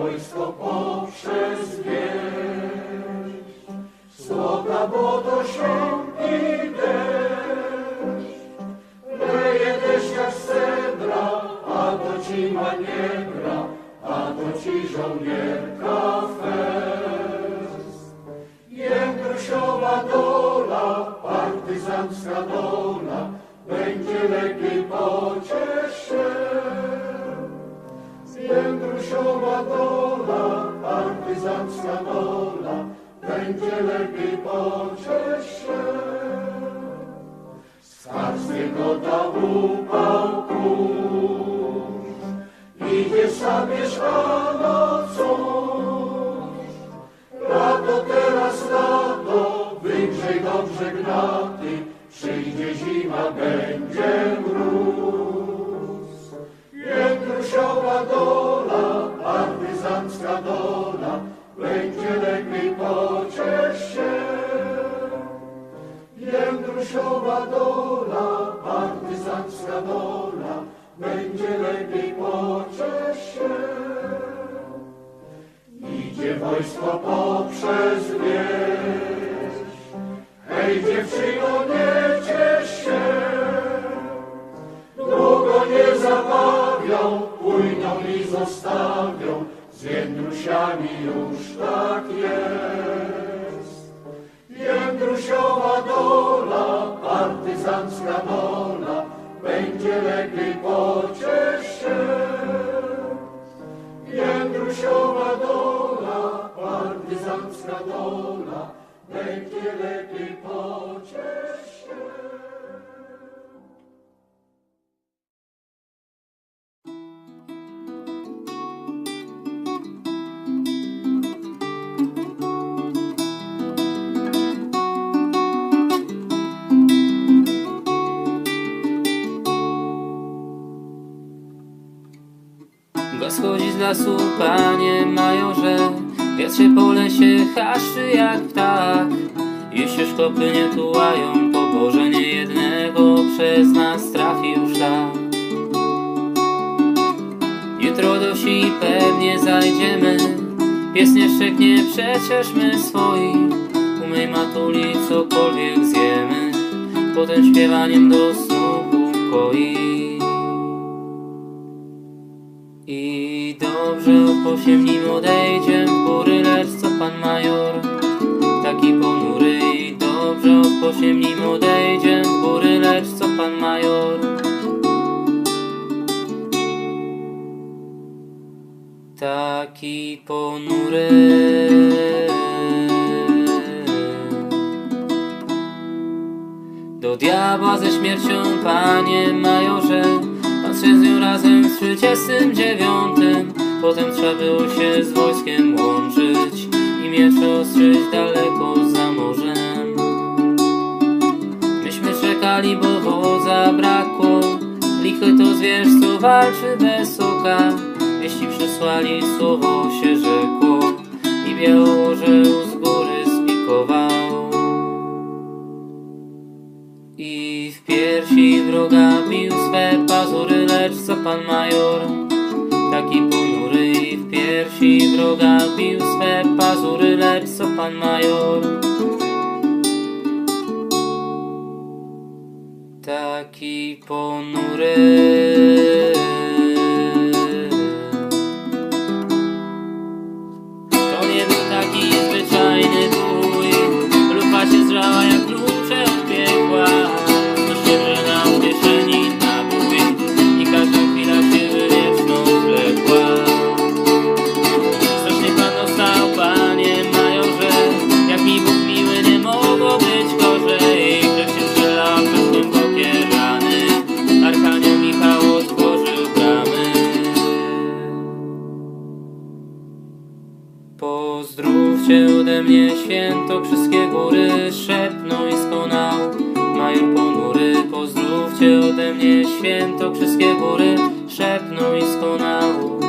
wojsko poprzez wieś. Słoka wodo się i deszcz, leje deszcz jak z cebra, a to ci maniebra, a to ci żołnierka fest. Jędrusiowa dola, partyzancka dola, Jędrusiowa dola, partyzancka dola, będzie lepiej pociesz się. Z karskiego upał kurz, idzie sabierz, a no cóż. Lato teraz lato, wygrzej dobrze gnaty, przyjdzie zima, będzie mróz. Jędrusiowa dola, Wojsko poprzez wieś. Hej dziewczyno, nie ciesz się. Długo nie zabawią, pójdą i zostawią. Z Jędrusiami już tak jest. Jędrusiowa dola, partyzancka dola, będzie lepiej pociesz się. Gaz chodzi z lasu, panie majorze Wiatr się po lesie chaszczy jak ptak. I ścieżko płynie tułają Poboże nie jednego przez nas trafi już tak Jutro do wsi pewnie zajdziemy Pies nie szczeknie, przecież my swoi Umyj matuli, cokolwiek zjemy Potem śpiewaniem do snu ukoi i dobrze po osiem nim odejdzie góry, lecz co pan major? Taki ponury i dobrze po osiem nim odejdzie góry, lecz co pan major? Taki ponury. Do diabła ze śmiercią, panie majorze Pan się razem w 39 Potem trzeba było się z wojskiem łączyć I miecz ostrzyć daleko za morzem. Myśmy czekali, bo wodza brakło Lichy to zwierz, co walczy bez oka. Jeśli przysłali, słowo się rzekło I białożeł z góry spikował. I w piersi wroga bił swe lecz co pan major? Taki ponury i w piersi wroga bił swe pazury, lecz co pan major? Taki ponury Ode mnie święto wszystkie góry szepnął i skonał. Major ponury Pozdrówcie ode mnie święto wszystkie góry szepnął i skonał